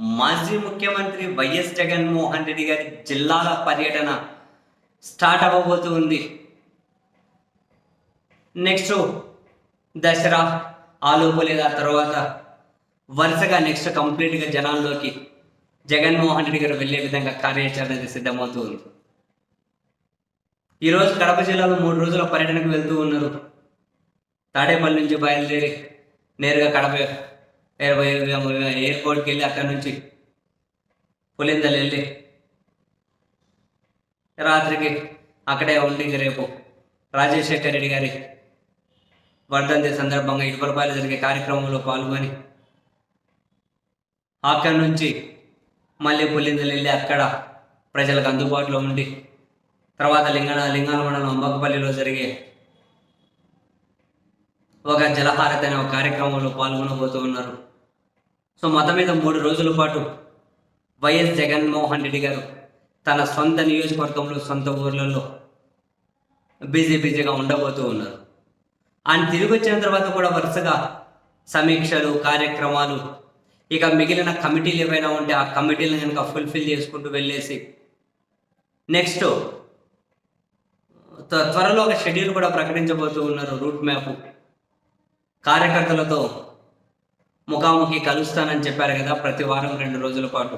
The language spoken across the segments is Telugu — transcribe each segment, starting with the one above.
మాజీ ముఖ్యమంత్రి వైఎస్ జగన్మోహన్ రెడ్డి గారి జిల్లాల పర్యటన స్టార్ట్ అవ్వబోతూ ఉంది నెక్స్ట్ దసరా ఆలోపు లేదా తర్వాత వరుసగా నెక్స్ట్ కంప్లీట్గా జనాల్లోకి జగన్మోహన్ రెడ్డి గారు వెళ్ళే విధంగా కార్యాచరణ సిద్ధమవుతూ ఉంది ఈరోజు కడప జిల్లాలో మూడు రోజుల పర్యటనకు వెళ్తూ ఉన్నారు. తాడేపల్లి నుంచి బయలుదేరి నేరుగా కడప ఎయిర్- ఎయిర్పోర్ట్కి వెళ్ళి అక్కడ నుంచి పులిందలు వెళ్ళి రాత్రికి అక్కడే ఉండి రేపు రాజశేఖర్ రెడ్డి గారి వర్ధంతి సందర్భంగా ఇటుపరపాయలు జరిగే కార్యక్రమంలో పాల్గొని అక్కడి నుంచి మళ్ళీ పులిందలు వెళ్ళి అక్కడ ప్రజలకు అందుబాటులో ఉండి తర్వాత లింగన లింగాల మండలం అంబకపల్లిలో జరిగే ఒక జలహారత అనే ఒక కార్యక్రమంలో పాల్గొనబోతూ ఉన్నారు. సో మొత్తం మీద మూడు రోజుల పాటు వైఎస్ జగన్మోహన్ రెడ్డి గారు తన సొంత నియోజకవర్గంలో సొంత ఊర్లలో బిజీ బిజీగా ఉండబోతూ ఉన్నారు. ఆయన తిరిగి వచ్చిన తర్వాత కూడా వరుసగా సమీక్షలు కార్యక్రమాలు ఇక మిగిలిన కమిటీలు ఏవైనా ఉంటే ఆ కమిటీలను కనుక ఫుల్ఫిల్ చేసుకుంటూ వెళ్ళేసి నెక్స్ట్ త్వ- త్వరలో ఒక షెడ్యూల్ కూడా ప్రకటించబోతూ ఉన్నారు రూట్ మ్యాప్ కార్యకర్తలతో ముఖాముఖి కలుస్తానని చెప్పారు కదా ప్రతి వారం రెండు రోజుల పాటు.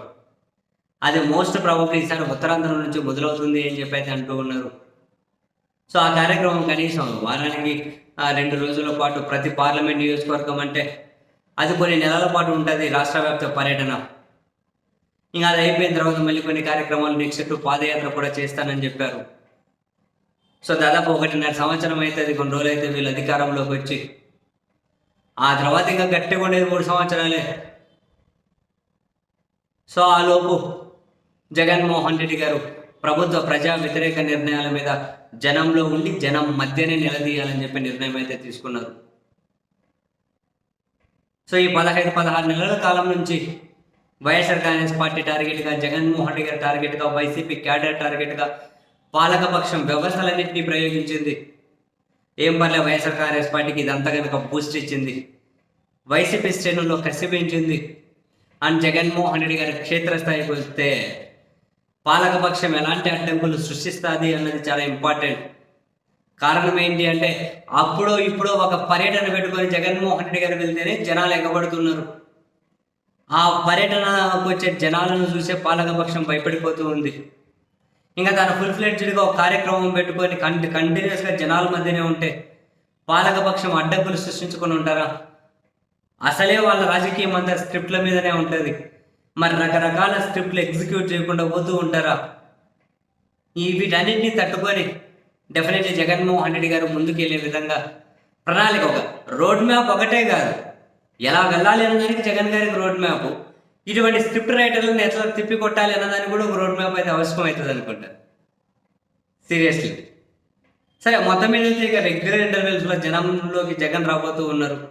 అది మోస్ట్ ప్రాబబ్లీ ఈసారి ఉత్తరాంధ్ర నుంచి మొదలవుతుంది అని చెప్పి అయితే అంటూ ఉన్నారు. సో ఆ కార్యక్రమం కనీసం వారానికి రెండు రోజుల పాటు ప్రతి పార్లమెంట్ నియోజకవర్గం అంటే అది కొన్ని నెలల పాటు ఉంటుంది రాష్ట్ర వ్యాప్త పర్యటన. ఇంకా అది అయిపోయిన తర్వాత మళ్ళీ కొన్ని కార్యక్రమాలు నెక్స్ట్ పాదయాత్ర కూడా చేస్తానని చెప్పారు. సో దాదాపు ఒకటిన్నర సంవత్సరం అయితే అది కొన్ని రోజులు అయితే వీళ్ళు అధికారంలోకి వచ్చి ఆ తర్వాత ఇంకా గట్టిగా ఉండేది మూడు సంవత్సరాలే. సో ఆ లోపు జగన్మోహన్ రెడ్డి గారు ప్రభుత్వ ప్రజా వ్యతిరేక నిర్ణయాల మీద జనంలో ఉండి జనం మధ్యనే నిలదీయాలని చెప్పి నిర్ణయం అయితే తీసుకున్నారు. సో ఈ పదహైదు పదహారు నెలల కాలం నుంచి వైఎస్ఆర్ కాంగ్రెస్ పార్టీ టార్గెట్గా జగన్మోహన్ రెడ్డి గారి టార్గెట్గా వైసీపీ క్యాడర్ టార్గెట్గా పాలకపక్షం వ్యవస్థలన్నింటినీ ప్రయోగించింది ఏం పర్లే వైఎస్ఆర్ కాంగ్రెస్ పార్టీకి ఇదంతా కనుక బూస్ట్ ఇచ్చింది. వైసీపీ శ్రేణుల్లో కసి పెంచింది అండ్ జగన్మోహన్ రెడ్డి గారి క్షేత్రస్థాయికి వస్తే పాలకపక్షం ఎలాంటి అడ్డంకులు సృష్టిస్తుంది అన్నది చాలా ఇంపార్టెంట్ కారణం ఏంటి అంటే అప్పుడో ఇప్పుడో ఒక పర్యటన పెట్టుకొని జగన్మోహన్ రెడ్డి గారు వెళ్తేనే జనాలు ఎగబడుతున్నారు. ఆ పర్యటనకు వచ్చే జనాలను చూసే పాలకపక్షం భయపడిపోతూ ఉంది. ఇంకా తను ఫుల్ ఫ్లెడ్జ్డ్గా ఒక కార్యక్రమం పెట్టుకొని కంటి కంటిన్యూస్గా జనాల మధ్యనే ఉంటే పాలకపక్షం అడ్డంకులు సృష్టించుకొని ఉంటారా? అసలే వాళ్ళ రాజకీయం అంతా స్క్రిప్ట్ల మీదనే ఉంటుంది. మరి రకరకాల స్క్రిప్ట్లు ఎగ్జిక్యూట్ చేయకుండా పోతూ ఉంటారా? ఈ వీటన్నింటినీ తట్టుకొని డెఫినెట్లీ జగన్మోహన్ రెడ్డి గారు ముందుకు వెళ్ళే విధంగా ప్రణాళిక ఒక రోడ్ మ్యాప్ ఒకటే కాదు. ఎలా వెళ్ళాలి అనడానికి జగన్ గారికి రోడ్ మ్యాప్ ఇటువంటి స్క్రిప్ట్ రైటర్లను ఎట్లా తిప్పి కొట్టాలి అన్నదాన్ని కూడా ఒక రోడ్ మ్యాప్ అయితే అవసరం అవుతుంది అనుకుంటా. సీరియస్లీ సరే మొత్తం మీద అయితే ఇక రెగ్యులర్ ఇంటర్వెల్స్లో జనంలోకి జగన్ రాబోతూ ఉన్నారు.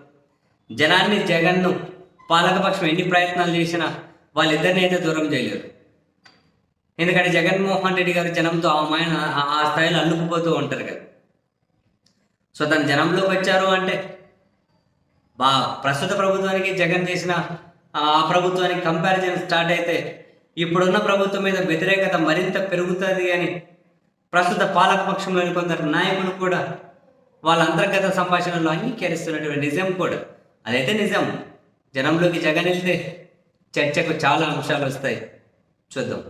జనాన్ని జగన్ను పాలకపక్షం ఎన్ని ప్రయత్నాలు చేసినా వాళ్ళిద్దరిని అయితే దూరం చేయలేరు. ఎందుకంటే జగన్మోహన్ రెడ్డి గారు జనంతో ఆ మాయన ఆ- ఆ స్థాయిలో అల్లుకుపోతూ ఉంటారు కదా. సో తను జనంలోకి వచ్చారు అంటే బా ప్రస్తుత ప్రభుత్వానికి జగన్ చేసిన ఆ ప్రభుత్వానికి కంపారిజన్ స్టార్ట్ అయితే ఇప్పుడున్న ప్రభుత్వం మీద వ్యతిరేకత మరింత పెరుగుతుంది అని ప్రస్తుత పాలకపక్షంలోని కొందరు నాయకులు కూడా వాళ్ళ అంతర్గత సంభాషణలో అంగీకరిస్తున్నటువంటి నిజం కూడా. అదైతే నిజం. జనంలోకి జగన్ వెళ్తే చర్చకు చాలా అంశాలు వస్తాయి. చూద్దాం.